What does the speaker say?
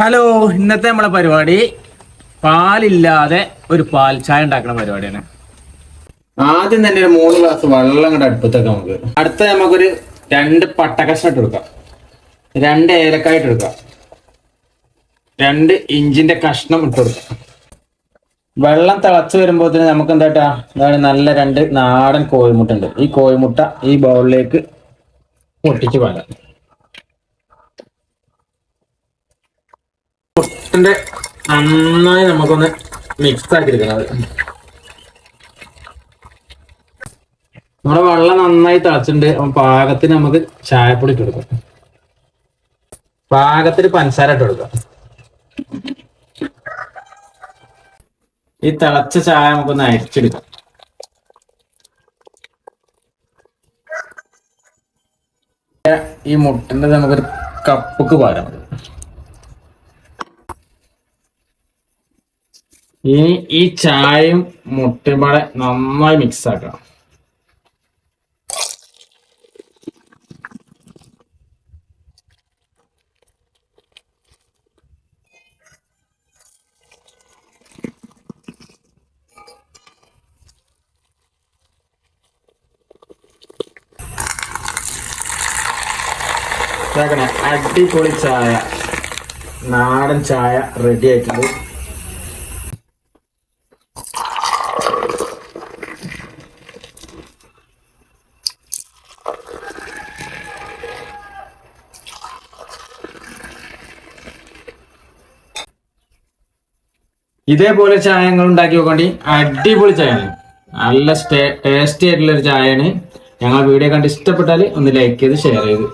Hello ഇന്നത്തെ നമ്മളെ പരിപാടി പാലില്ലാതെ ഒരു പാൽ ചായ ഉണ്ടാക്കുന്ന പരിപാടിയാണ്. ആദ്യം തന്നെ ഒരു മൂന്ന് ഗ്ലാസ് വെള്ളം കൂടെ അടുപ്പത്തൊക്കെ നമുക്ക്. അടുത്ത നമുക്കൊരു രണ്ട് പട്ടക്കഷ്ണം ഇട്ട് എടുക്കാം രണ്ട് ഏലക്കായ ഇട്ട് കൊടുക്കാം. രണ്ട് ഇഞ്ചിന്റെ കഷ്ണം ഇട്ട് കൊടുക്കാം. വെള്ളം തിളച്ച് വരുമ്പോൾ നമുക്ക് എന്താട്ടാ എന്താണ് നല്ല രണ്ട് നാടൻ കോഴിമുട്ട ഉണ്ട്. ഈ കോഴിമുട്ട ഈ ബൗളിലേക്ക് പൊട്ടിച്ച് പാലാം മുട്ടന്റെ നന്നായി നമുക്കൊന്ന് മിക്സ് ആക്കി എടുക്കണം നമ്മുടെ വെള്ളം നന്നായി തിളച്ചിട്ടുണ്ട്. പാകത്തിന് നമുക്ക് ചായപ്പൊടി ഇട്ട് കൊടുക്കാം. പാകത്തിന് പഞ്ചസാര ഇട്ട് കൊടുക്കാം. ഈ തിളച്ച ചായ നമുക്കൊന്ന് അരിച്ചെടുക്കാം. ഈ മുട്ടന്റെ നമുക്കൊരു കപ്പക്ക് പാരാം ഇനി ഈ ചായയും മുട്ടയും പാടെ നന്നായി മിക്സ് ഇതാക്കണേ അടിപൊളി ചായ. നാടൻ ചായ റെഡി ആയിട്ടുണ്ട്. ഇതേപോലെ ചായങ്ങൾ ഉണ്ടാക്കി നോക്കണ്ടി. അടിപൊളി ചായയാണ്. നല്ല ടേസ്റ്റി ആയിട്ടുള്ള ഒരു ചായയാണ്. ഞങ്ങൾ വീഡിയോ കണ്ട് ഇഷ്ടപ്പെട്ടാൽ ഒന്ന് ലൈക്ക് ചെയ്ത് ഷെയർ ചെയ്ത്.